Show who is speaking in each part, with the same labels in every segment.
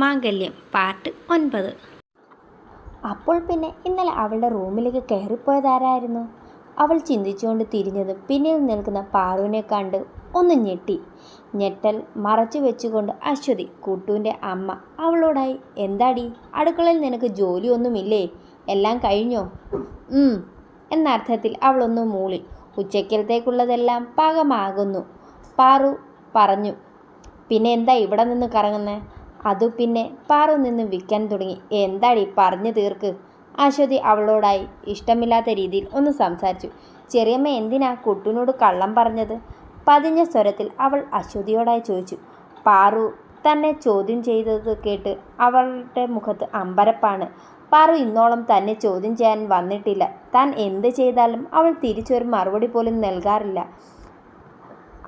Speaker 1: മാംഗല്യം part ഒൻപത്.
Speaker 2: അപ്പോൾ പിന്നെ ഇന്നലെ അവളുടെ റൂമിലേക്ക് കയറിപ്പോയതാരായിരുന്നു അവൾ ചിന്തിച്ചുകൊണ്ട് തിരിഞ്ഞത് പിന്നിൽ നിൽക്കുന്ന പാറുവിനെ കണ്ട് ഒന്ന് ഞെട്ടി. ഞെട്ടൽ മറച്ചു വെച്ചുകൊണ്ട് അശ്വതി കുട്ടുവിന്റെ അമ്മ അവളോടായി എന്താടി? അടുക്കളയിൽ നിനക്ക് ജോലിയൊന്നുമില്ലേ? എല്ലാം കഴിഞ്ഞോ? എന്നർത്ഥത്തിൽ അവളൊന്ന് മൂളി ഉച്ചയ്ക്കലത്തേക്കുള്ളതെല്ലാം പാകമാകുന്നു. പാറു പറഞ്ഞു പിന്നെ എന്താ ഇവിടെ നിന്ന് കറങ്ങുന്നേ? അതു പിന്നെ പാറു നിന്ന് വിൽക്കാൻ തുടങ്ങി. എന്താടി പറഞ്ഞു തീർക്ക്? അശ്വതി അവളോടായി ഇഷ്ടമില്ലാത്ത രീതിയിൽ ഒന്ന് സംസാരിച്ചു. ചെറിയമ്മ എന്തിനാ കുട്ടിനോട് കള്ളം പറഞ്ഞത്? പതിഞ്ഞ സ്വരത്തിൽ അവൾ അശ്വതിയോടായി ചോദിച്ചു. പാറു തന്നെ ചോദ്യം ചെയ്തത് കേട്ട് അവളുടെ മുഖത്ത് അമ്പരപ്പാണ്. പാറു ഇന്നോളം തന്നെ ചോദ്യം ചെയ്യാൻ വന്നിട്ടില്ല. താൻ എന്ത് ചെയ്താലും അവൾ തിരിച്ചൊരു മറുപടി പോലും നൽകാറില്ല.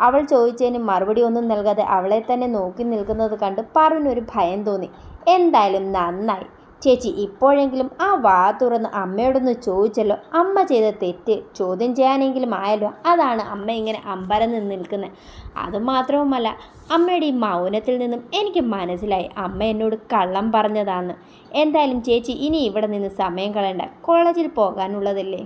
Speaker 2: അവൾ ചോദിച്ചതിന് മറുപടി ഒന്നും നൽകാതെ അവളെ തന്നെ നോക്കി നിൽക്കുന്നത് കണ്ട് പറവിനൊരു ഭയം തോന്നി. എന്തായാലും നന്നായി. ചേച്ചി ഇപ്പോഴെങ്കിലും ആ വാ തുറന്ന് അമ്മയോടൊന്ന് ചോദിച്ചല്ലോ. അമ്മ ചെയ്ത തെറ്റ് ചോദ്യം ചെയ്യാനെങ്കിലും ആയല്ലോ. അതാണ് അമ്മ ഇങ്ങനെ അമ്പരന്ന് നിൽക്കുന്നത് അതുമാത്രവുമല്ല അമ്മയുടെ ഈ മൗനത്തിൽ നിന്നും എനിക്ക് മനസ്സിലായി. അമ്മ എന്നോട് കള്ളം പറഞ്ഞതാന്ന്. എന്തായാലും ചേച്ചി ഇനി ഇവിടെ നിന്ന് സമയം കളയണ്ട. കോളേജിൽ പോകാനുള്ളതല്ലേ?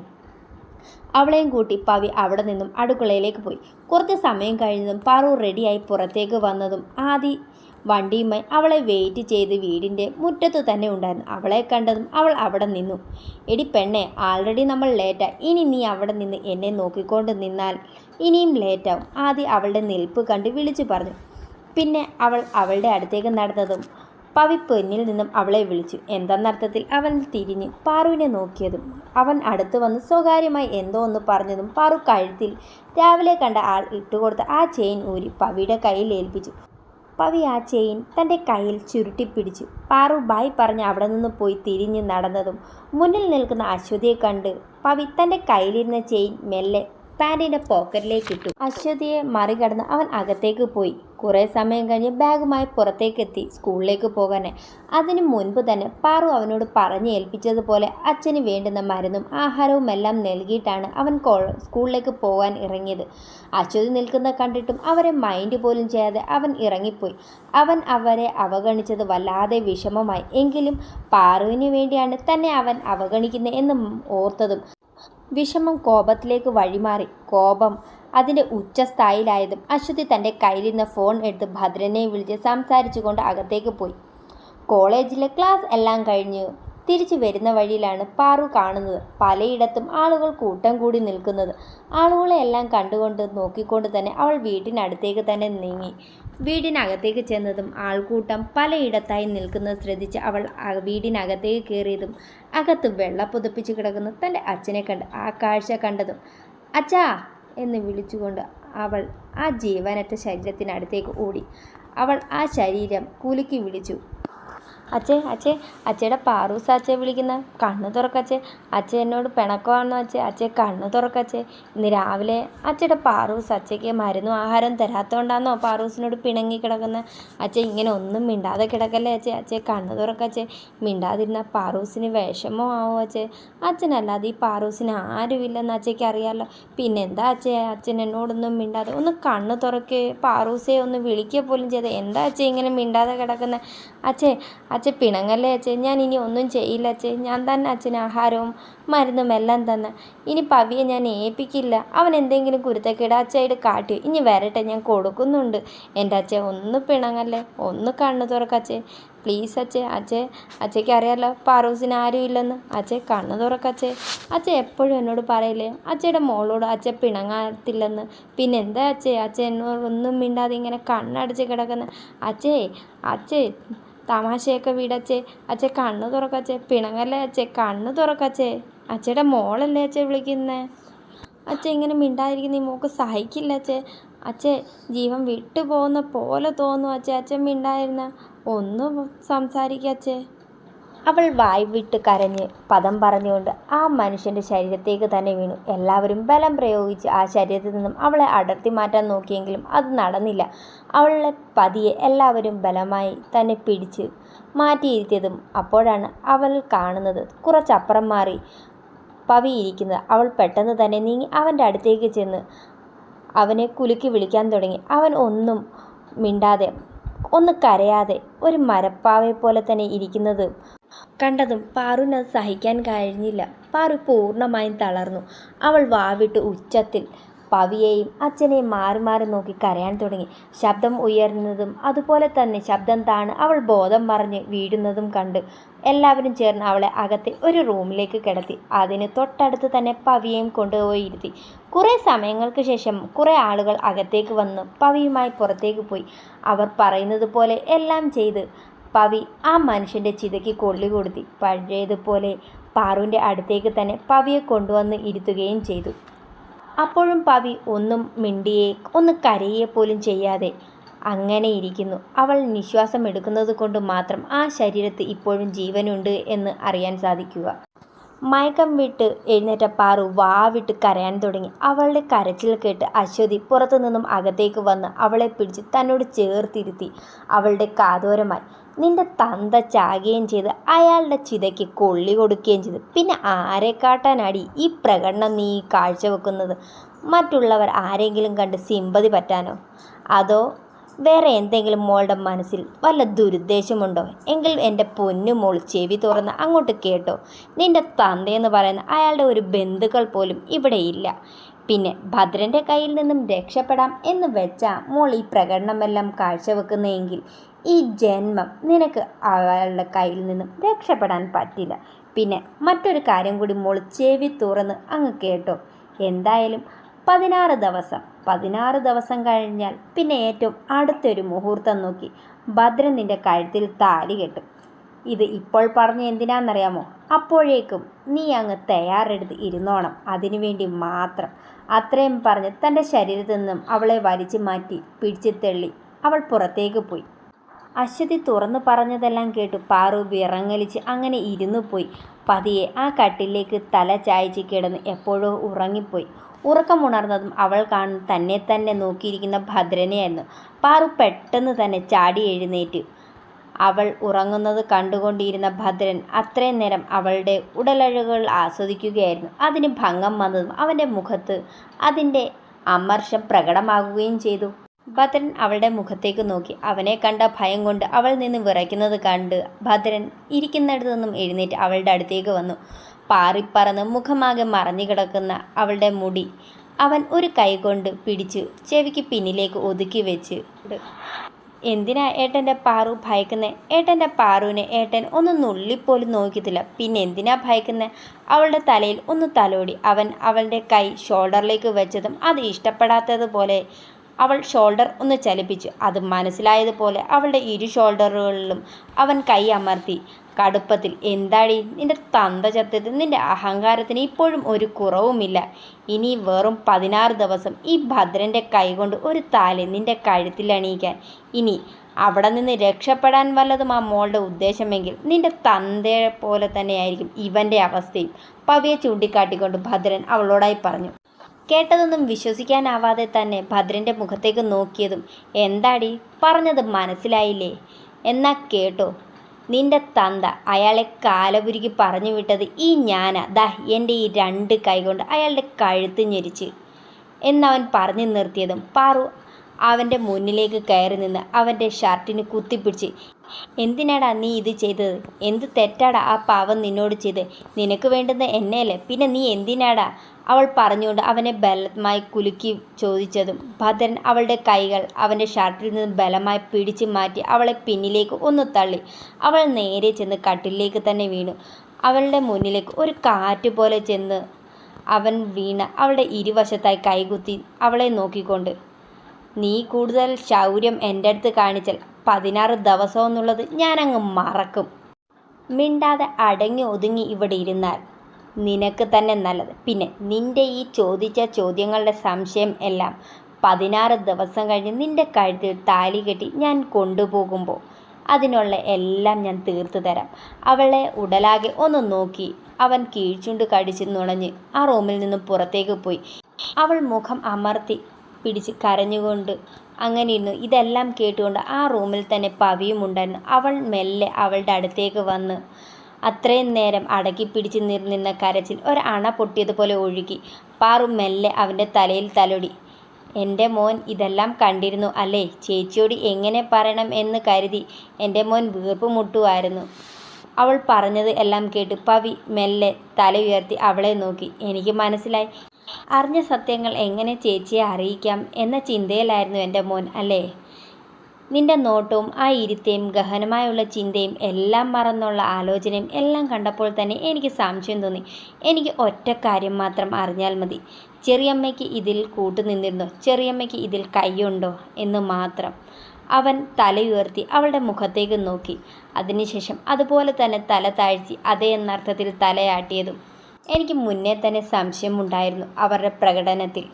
Speaker 2: അവളെയും കൂട്ടി പവി അവിടെ നിന്നും അടുക്കളയിലേക്ക് പോയി. കുറച്ച് സമയം കഴിഞ്ഞതും പാറു റെഡിയായി പുറത്തേക്ക് വന്നതും ആദി വണ്ടിയുമായി അവളെ വെയിറ്റ് ചെയ്ത് വീടിന്റെ മുറ്റത്തു തന്നെ ഉണ്ടായിരുന്നു. അവളെ കണ്ടതും അവൾ അവിടെ നിന്നു. എടി പെണ്ണെ ആൾറെഡി നമ്മൾ ലേറ്റാ ഇനി നീ അവിടെ നിന്ന് എന്നെ നോക്കിക്കൊണ്ട് നിന്നാൽ ഇനിയും ലേറ്റാവും ആദി അവളുടെ നിൽപ്പ് കണ്ട് വിളിച്ചു പറഞ്ഞു. പിന്നെ അവൾ അവളുടെ അടുത്തേക്ക് നടന്നതും പവി പെന്നിൽ നിന്നും അവളെ വിളിച്ചു. എന്തെന്നർത്ഥത്തിൽ അവൻ തിരിഞ്ഞ് പാറുവിനെ നോക്കിയതും അവൻ അടുത്ത് വന്ന് സ്വകാര്യമായി എന്തോ ഒന്ന് പറഞ്ഞതും പാറു കഴുത്തിൽ രാവിലെ കണ്ട ആൾ ഇട്ടുകൊടുത്ത ആ ചെയിൻ ഊരി പവിയുടെ കയ്യിൽ ഏൽപ്പിച്ചു. പവി ആ ചെയിൻ തന്റെ കയ്യിൽ ചുരുട്ടിപ്പിടിച്ചു. പാറു ബായ് പറഞ്ഞ് അവിടെ നിന്ന് പോയി തിരിഞ്ഞ് നടന്നതും മുന്നിൽ നിൽക്കുന്ന അശ്വതിയെ കണ്ട് പവി തന്റെ കയ്യിലിരുന്ന ചെയിൻ മെല്ലെ പാന്റിന്റെ പോക്കറ്റിലേക്ക് ഇട്ടു അശ്വതിയെ മറികടന്ന് അവൻ അകത്തേക്ക് പോയി. കുറേ സമയം കഴിഞ്ഞ് ബാഗുമായി പുറത്തേക്കെത്തി സ്കൂളിലേക്ക് പോകാനെ. അതിനു മുൻപ് തന്നെ പാറു അവനോട് പറഞ്ഞ് ഏൽപ്പിച്ചതുപോലെ അച്ഛന് വേണ്ടുന്ന മരുന്നും ആഹാരവും എല്ലാം നൽകിയിട്ടാണ് അവൻ സ്കൂളിലേക്ക് പോകാൻ ഇറങ്ങിയത്. അശ്വതി നിൽക്കുന്ന കണ്ടിട്ടും അവരെ മൈൻഡ് പോലും ചെയ്യാതെ അവൻ ഇറങ്ങിപ്പോയി. അവൻ അവരെ അവഗണിച്ചത് വല്ലാതെ വിഷമമായി. എങ്കിലും പാറുവിന് വേണ്ടിയാണ് തന്നെ അവൻ അവഗണിക്കുന്നത് എന്ന് ഓർത്തതും. വിഷമം കോപത്തിലേക്ക് വഴിമാറി. കോപം അതിന്റെ ഉച്ചസ്ഥായിലായതും അശ്വതി തന്റെ കയ്യിലിരുന്ന ഫോൺ എടുത്ത് ഭദ്രനെ വിളിച്ച് സംസാരിച്ചുകൊണ്ട് അകത്തേക്ക് പോയി. കോളേജിലെ ക്ലാസ് എല്ലാം കഴിഞ്ഞ് തിരിച്ചു വരുന്ന വഴിയിലാണ് പാറു കാണുന്നത്. പലയിടത്തും ആളുകൾ കൂട്ടം കൂടി നിൽക്കുന്നത്. ആളുകളെ എല്ലാം കണ്ടുകൊണ്ട് നോക്കിക്കൊണ്ട് തന്നെ അവൾ വീട്ടിനടുത്തേക്ക് തന്നെ നീങ്ങി. വീടിനകത്തേക്ക് ചെന്നതും ആൾക്കൂട്ടം പലയിടത്തായി നിൽക്കുന്നത് ശ്രദ്ധിച്ച് അവൾ വീടിനകത്തേക്ക് കയറിയതും അകത്ത് വെള്ള പുതപ്പിച്ച് കിടക്കുന്ന. തന്റെ അച്ഛനെ കണ്ട് ആ കാഴ്ച കണ്ടതും അച്ഛാ എന്ന് വിളിച്ചുകൊണ്ട് അവൾ ആ ജീവനറ്റ ശരീരത്തിനടുത്തേക്ക് ഓടി. അവൾ ആ ശരീരം കുലുക്കി വിളിച്ചു. അച്ഛേ അച്ഛേ അച്ഛയുടെ പാറൂസ് അച്ഛയെ വിളിക്കുന്ന. കണ്ണ് തുറക്കച്ചേ അച്ഛ. എന്നോട് പിണക്കമാണോ അച്ഛേ? അച്ഛേ കണ്ണ് തുറക്കച്ചേ ഇന്ന് രാവിലെ അച്ഛയുടെ പാറൂസ് അച്ഛയ്ക്ക് മരുന്നും ആഹാരം തരാത്തോണ്ടാന്നോ പാറൂസിനോട് പിണങ്ങി കിടക്കുന്ന. അച്ഛ ഇങ്ങനെ ഒന്നും മിണ്ടാതെ കിടക്കല്ലേ അച്ഛേ? അച്ഛേ കണ്ണ് തുറക്കച്ചേ മിണ്ടാതിരുന്ന പാറൂസിന് വിഷമോ ആവോ അച്ഛേ? അച്ഛനല്ലാതെ ഈ പാറൂസിന് ആരുമില്ലെന്ന് അച്ഛയ്ക്ക് അറിയാമല്ലോ പിന്നെ എന്താ അച്ഛേ? അച്ഛൻ എന്നോടൊന്നും മിണ്ടാതെ ഒന്ന് കണ്ണ് തുറക്കേ. പാറൂസയെ ഒന്ന് വിളിക്കുക പോലും ചെയ്ത്. എന്താ അച്ഛേ ഇങ്ങനെ മിണ്ടാതെ കിടക്കുന്നത് അച്ഛേ അച്ഛൻ പിണങ്ങല്ലേ അച്ഛൻ ഞാൻ ഇനി ഒന്നും ചെയ്യില്ല അച്ഛൻ ഞാൻ തന്നെ അച്ഛന് ആഹാരവും മരുന്നും എല്ലാം തന്നെ. ഇനി പവിയെ ഞാൻ ഏൽപ്പിക്കില്ല. അവൻ എന്തെങ്കിലും കുരുത്തക്കേട് അച്ഛയോട് കാട്ടി. ഇനി വരട്ടെ ഞാൻ കൊടുക്കുന്നുണ്ട്. എന്റെ അച്ഛൻ ഒന്ന് പിണങ്ങല്ലേ? ഒന്ന് കണ്ണു തുറക്കച്ചേ പ്ലീസ് അച്ഛേ അച്ഛേ അച്ഛയ്ക്ക് അറിയാലോ പാറൂസിന് ആരും ഇല്ലെന്ന്. അച്ഛേ കണ്ണു തുറക്കച്ചേ അച്ഛ. എപ്പോഴും എന്നോട് പറയില്ലേ? അച്ഛയുടെ മോളോട് അച്ഛ പിണങ്ങാത്തില്ലെന്ന്. പിന്നെ എന്താ അച്ഛേ? അച്ഛ എന്നോടൊന്നും മിണ്ടാതെ ഇങ്ങനെ കണ്ണടച്ച് കിടക്കുന്ന. അച്ഛേ അച്ഛേ തമാശയൊക്കെ വീടച്ചേ. അച്ഛേ കണ്ണ് തുറക്കച്ചേ. പിണങ്ങല്ലേ അച്ഛേ കണ്ണ് തുറക്കച്ചേ. അച്ഛയുടെ മോളല്ലേ അച്ഛേ വിളിക്കുന്നേ? അച്ഛ ഇങ്ങനെ മിണ്ടാതിരിക്കുന്ന ഈ മോക്ക് സഹിക്കില്ല അച്ഛേ. അച്ഛേ ജീവൻ വിട്ടു പോകുന്ന പോലെ തോന്നും അച്ഛേ അച്ഛൻ മിണ്ടായിരുന്ന ഒന്ന് സംസാരിക്കുക അവൾ വായ് വിട്ട് കരഞ്ഞ് പദം പറഞ്ഞുകൊണ്ട് ആ മനുഷ്യന്റെ ശരീരത്തേക്ക് തന്നെ വീണു. എല്ലാവരും ബലം പ്രയോഗിച്ച് ആ ശരീരത്തിൽ നിന്നും അവളെ അടർത്തി മാറ്റാൻ നോക്കിയെങ്കിലും അത് നടന്നില്ല. അവളെ പതിയെ എല്ലാവരും ബലമായി തന്നെ പിടിച്ച് മാറ്റിയിരുത്തിയതും അപ്പോഴാണ് അവൾ കാണുന്നത്. കുറച്ചപ്പുറം മാറി പവിയിരിക്കുന്നത് അവൾ പെട്ടെന്ന് തന്നെ നീങ്ങി അവന്റെ അടുത്തേക്ക് ചെന്ന് അവനെ കുലുക്കി വിളിക്കാൻ തുടങ്ങി. അവൻ ഒന്നും മിണ്ടാതെ ഒന്ന് കരയാതെ ഒരു മരപ്പാവെ പോലെ തന്നെ ഇരിക്കുന്നത് കണ്ടതും പാറുവിന് അത് സഹിക്കാൻ കഴിഞ്ഞില്ല. പാറു പൂർണമായും തളർന്നു. അവൾ വാവിട്ട് ഉച്ചത്തിൽ പവിയെയും അച്ഛനെയും മാറി മാറി നോക്കി കരയാൻ തുടങ്ങി. ശബ്ദം ഉയർന്നതും അതുപോലെ തന്നെ ശബ്ദം താണ് അവൾ ബോധം മറിഞ്ഞ് വീഴുന്നതും കണ്ട്. എല്ലാവരും ചേർന്ന് അവളെ അകത്തെ ഒരു റൂമിലേക്ക് കിടത്തി. അതിന് തൊട്ടടുത്ത് തന്നെ പവിയെയും കൊണ്ടുപോയി ഇരുത്തി. കുറേ സമയങ്ങൾക്ക് ശേഷം കുറേ ആളുകൾ അകത്തേക്ക് വന്ന് പവിയുമായി പുറത്തേക്ക് പോയി. അവർ പറയുന്നത് പോലെ എല്ലാം ചെയ്ത് പവി ആ മനുഷ്യന്റെ ചിതയ്ക്ക് കൊള്ളി കൊടുത്തി. പഴയതുപോലെ പാറുവിന്റെ അടുത്തേക്ക് തന്നെ പവിയെ കൊണ്ടുവന്ന് ഇരുത്തുകയും ചെയ്തു. അപ്പോഴും പവി ഒന്നും മിണ്ടിയെ ഒന്ന് കരയെ പോലും ചെയ്യാതെ അങ്ങനെ ഇരിക്കുന്നു. അവൾ നിശ്വാസം എടുക്കുന്നത് കൊണ്ട് മാത്രം ആ ശരീരത്ത് ഇപ്പോഴും ജീവനുണ്ട് എന്ന് അറിയാൻ സാധിക്കുക. മയക്കം വിട്ട് എഴുന്നേറ്റ പാറു വാവിട്ട് കരയാൻ തുടങ്ങി. അവളുടെ കരച്ചിൽ കേട്ട് അശ്വതി പുറത്തു നിന്നും അകത്തേക്ക് വന്ന് അവളെ പിടിച്ച് തന്നോട് ചേർത്തിരുത്തി. അവളുടെ കാതോരമായി. നിന്റെ തന്ത ചാകുകയും ചെയ്ത് അയാളുടെ ചിതയ്ക്ക് കൊള്ളി കൊടുക്കുകയും ചെയ്തു. പിന്നെ ആരെ കാട്ടാനാടി ഈ പ്രകടനം നീ കാഴ്ചവെക്കുന്നത് മറ്റുള്ളവർ ആരെങ്കിലും കണ്ട് സിമ്പതി പറ്റാനോ? അതോ വേറെ എന്തെങ്കിലും മോളുടെ മനസ്സിൽ വല്ല ദുരുദ്ദേശമുണ്ടോ? എങ്കിൽ എന്റെ പൊന്നു മോൾ ചെവി തുറന്ന് അങ്ങോട്ട് കേട്ടോ. നിന്റെ തന്തയെന്ന് പറയുന്ന അയാളുടെ ഒരു ബന്ധുക്കൾ പോലും ഇവിടെ ഇല്ല. പിന്നെ ഭദ്രന്റെ കയ്യിൽ നിന്നും രക്ഷപ്പെടാം എന്ന് വെച്ചാൽ മോൾ ഈ പ്രകടനമെല്ലാം കാഴ്ചവെക്കുന്നതെങ്കിൽ ഈ ജന്മം നിനക്ക് അയാളുടെ കയ്യിൽ നിന്നും രക്ഷപ്പെടാൻ പറ്റില്ല. പിന്നെ മറ്റൊരു കാര്യം കൂടി മോൾ ചെവി തുറന്ന് അങ്ങ് കേട്ടോ. എന്തായാലും പതിനാറ് ദിവസം. പതിനാറ് ദിവസം കഴിഞ്ഞാൽ പിന്നെ ഏറ്റവും അടുത്തൊരു മുഹൂർത്തം നോക്കി ഭദ്രൻ നിന്റെ കഴുത്തിൽ താലി കെട്ടും. ഇത് ഇപ്പോൾ പറഞ്ഞ് എന്തിനാണെന്നറിയാമോ? അപ്പോഴേക്കും നീ അങ്ങ് തയ്യാറെടുത്ത് ഇരുന്നോണം. അതിനുവേണ്ടി മാത്രം. അത്രയും പറഞ്ഞ് തന്റെ ശരീരത്തിൽ നിന്നും അവളെ വലിച്ചു മാറ്റി പിടിച്ചു തള്ളി അവൾ പുറത്തേക്ക് പോയി. അശ്വതി തുറന്നു പറഞ്ഞതെല്ലാം കേട്ടു പാറു വിറങ്ങലിച്ച് അങ്ങനെ ഇരുന്നു പോയി പതിയെ ആ കട്ടിലേക്ക് തല ചായച്ച് കിടന്ന് എപ്പോഴോ ഉറങ്ങിപ്പോയി. ഉറക്കമുണർന്നതും അവൾ കാണും തന്നെ തന്നെ നോക്കിയിരിക്കുന്ന ഭദ്രനെയായിരുന്നു. പാറു പെട്ടെന്ന് തന്നെ ചാടി എഴുന്നേറ്റ്. അവൾ ഉറങ്ങുന്നത് കണ്ടുകൊണ്ടിരുന്ന ഭദ്രൻ അത്രയും നേരം അവളുടെ ഉടലഴകൾ ആസ്വദിക്കുകയായിരുന്നു. അതിന് ഭംഗം വന്നതും അവന്റെ മുഖത്ത് അതിന്റെ അമർഷം പ്രകടമാകുകയും ചെയ്തു. ഭദ്രൻ അവളുടെ മുഖത്തേക്ക് നോക്കി. അവനെ കണ്ട ഭയം കൊണ്ട് അവൾ നിന്ന് വിറയ്ക്കുന്നത് കണ്ട് ഭദ്രൻ ഇരിക്കുന്നിടത്തു നിന്നും എഴുന്നേറ്റ് അവളുടെ അടുത്തേക്ക് വന്നു. പാറിപ്പറന്ന് മുഖമാകെ മറഞ്ഞു കിടക്കുന്ന അവളുടെ മുടി അവൻ ഒരു കൈ കൊണ്ട് പിടിച്ച് ചെവിക്ക് പിന്നിലേക്ക് ഒതുക്കി വെച്ച്. എന്തിനാ ഏട്ടന്റെ പാറു ഭയക്കുന്നത് ഏട്ടന്റെ പാറുവിനെ ഏട്ടൻ ഒന്ന് നുള്ളിപ്പോലും നോക്കിയിട്ടില്ല. പിന്നെ എന്തിനാ ഭയക്കുന്നത് അവളുടെ തലയിൽ ഒന്ന് തലോടി. അവൻ അവളുടെ കൈ ഷോൾഡറിലേക്ക് വെച്ചതും അത് ഇഷ്ടപ്പെടാത്തതുപോലെ അവൾ ഷോൾഡർ ഒന്ന് ചലിപ്പിച്ചു. അത് മനസ്സിലായതുപോലെ അവളുടെ ഇരു ഷോൾഡറുകളിലും അവൻ കൈ അമർത്തി. കടുപ്പത്തിൽ എന്താടി? നിന്റെ തന്ത ചത്തത്തിൽ നിന്റെ അഹങ്കാരത്തിന് ഇപ്പോഴും ഒരു കുറവുമില്ല. ഇനി വെറും പതിനാറ് ദിവസം ഈ ഭദ്രന്റെ കൈകൊണ്ട് ഒരു താലി നിന്റെ കഴുത്തിൽ അണിയിക്കാൻ. ഇനി അവിടെ നിന്ന് രക്ഷപ്പെടാൻ വല്ലതും ആ മോളുടെ ഉദ്ദേശമെങ്കിൽ നിന്റെ തന്തയെ പോലെ തന്നെയായിരിക്കും ഇവന്റെ അവസ്ഥയും. പവിയെ ചൂണ്ടിക്കാട്ടിക്കൊണ്ട് ഭദ്രൻ അവളോടായി പറഞ്ഞു. കേട്ടതൊന്നും വിശ്വസിക്കാനാവാതെ തന്നെ ഭദ്രന്റെ മുഖത്തേക്ക് നോക്കിയതും എന്താടി? പറഞ്ഞത് മനസ്സിലായില്ലേ? എന്നാ കേട്ടോ നിന്റെ തന്ത അയാളെ കാലപുരുക്കി പറഞ്ഞു വിട്ടത് ഈ ഞാനാ. ദാ എന്റെ ഈ രണ്ട് കൈകൊണ്ട് അയാളുടെ കഴുത്ത് ഞെരിച്ച്. എന്നവൻ പറഞ്ഞു നിർത്തിയതും പാറു അവന്റെ മുന്നിലേക്ക് കയറി നിന്ന് അവന്റെ ഷർട്ടിന് കുത്തിപ്പിടിച്ച് എന്തിനാടാ നീ ഇത് ചെയ്തത്? എന്ത് തെറ്റാടാ ആ പാവം നിന്നോട് ചെയ്ത്? നിനക്ക് വേണ്ടുന്ന എന്നെയല്ലേ? പിന്നെ നീ എന്തിനാടാ അവൾ പറഞ്ഞുകൊണ്ട് അവനെ ബലമായി കുലുക്കി ചോദിച്ചതും. ഭദ്രൻ അവളുടെ കൈകൾ അവന്റെ ഷർട്ടിൽ നിന്ന് ബലമായി പിടിച്ചു മാറ്റി അവളെ പിന്നിലേക്ക് ഒന്ന് തള്ളി. അവൾ നേരെ ചെന്ന് കട്ടിലേക്ക് തന്നെ വീണു. അവളുടെ മുന്നിലേക്ക് ഒരു കാറ്റ് പോലെ ചെന്ന് അവൻ വീണ അവളുടെ ഇരുവശത്തായി കൈകുത്തി അവളെ നോക്കിക്കൊണ്ട്. നീ കൂടുതൽ ശൗര്യം എന്റെ അടുത്ത് കാണിച്ചാൽ പതിനാറ് ദിവസം എന്നുള്ളത് ഞാനങ്ങ് മറക്കും മിണ്ടാതെ അടങ്ങി ഒതുങ്ങി ഇവിടെ ഇരുന്നാൽ നിനക്ക് തന്നെ നല്ലത്. പിന്നെ നിന്റെ ഈ ചോദിച്ച ചോദ്യങ്ങളുടെ സംശയം എല്ലാം പതിനാറ് ദിവസം കഴിഞ്ഞ് നിന്റെ കഴുത്തിൽ താലി കെട്ടി ഞാൻ കൊണ്ടുപോകുമ്പോൾ അതിനുള്ള എല്ലാം ഞാൻ തീർത്തു തരാം. അവളെ ഉടലാകെ ഒന്ന് നോക്കി. അവൻ കീഴ്ചുണ്ട് കടിച്ച് നുണഞ്ഞ് ആ റൂമിൽ നിന്നും പുറത്തേക്ക് പോയി. അവൾ മുഖം അമർത്തി പിടിച്ച് കരഞ്ഞുകൊണ്ട് അങ്ങനെ ഇരുന്നു. ഇതെല്ലാം കേട്ടുകൊണ്ട് ആ റൂമിൽ തന്നെ പവിയും ഉണ്ടായിരുന്നു. അവൾ മെല്ലെ അവളുടെ അടുത്തേക്ക് വന്ന് അത്രയും നേരം അടക്കി പിടിച്ച് നിന്ന കരച്ചിൽ ഒരു അണ പൊട്ടിയതുപോലെ ഒഴുകി. പാറു മെല്ലെ അവന്റെ തലയിൽ തലോടി. എന്റെ മോൻ ഇതെല്ലാം കണ്ടിരുന്നു അല്ലേ? ചേച്ചിയോട് എങ്ങനെ പറയണം എന്ന് കരുതി എന്റെ മോൻ വീർപ്പ് മുട്ടുമായിരുന്നു അവൾ പറഞ്ഞത് എല്ലാം കേട്ട് പവി മെല്ലെ തല ഉയർത്തി അവളെ നോക്കി. എനിക്ക് മനസ്സിലായി. അറിഞ്ഞ സത്യങ്ങൾ എങ്ങനെ ചേച്ചിയെ അറിയിക്കാം? എന്ന ചിന്തയിലായിരുന്നു എന്റെ മോൻ അല്ലേ? നിന്റെ നോട്ടവും ആ ഇരുത്തയും ഗഹനമായുള്ള ചിന്തയും എല്ലാം മറന്നുള്ള ആലോചനയും എല്ലാം കണ്ടപ്പോൾ തന്നെ എനിക്ക് സംശയം തോന്നി. എനിക്ക് ഒറ്റ കാര്യം മാത്രം അറിഞ്ഞാൽ മതി. ചെറിയമ്മയ്ക്ക് ഇതിൽ കൂട്ടുനിന്നിരുന്നോ? ചെറിയമ്മയ്ക്ക് ഇതിൽ കൈയുണ്ടോ എന്ന് മാത്രം. അവൻ തലയുയർത്തി അവളുടെ മുഖത്തേക്ക് നോക്കി. അതിനുശേഷം അതുപോലെ തന്നെ തല താഴ്ത്തി അതേ എന്നർത്ഥത്തിൽ തലയാട്ടിയതും എനിക്ക് മുന്നേ തന്നെ സംശയമുണ്ടായിരുന്നു അവരുടെ പ്രകടനത്തിൽ.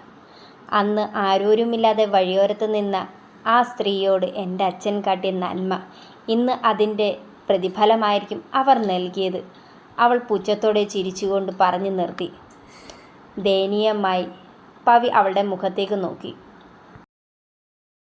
Speaker 2: അന്ന് ആരോരുമില്ലാതെ വഴിയോരത്ത് നിന്ന ആ സ്ത്രീയോട് എന്റെ അച്ഛൻ കാട്ടിയ നന്മ ഇന്ന് അതിന്റെ പ്രതിഫലമായിരിക്കും അവർ നൽകിയത്. അവൾ പുച്ഛത്തോടെ ചിരിച്ചുകൊണ്ട് പറഞ്ഞു നിർത്തി. ദയനീയമായി പവി അവളുടെ മുഖത്തേക്ക് നോക്കി.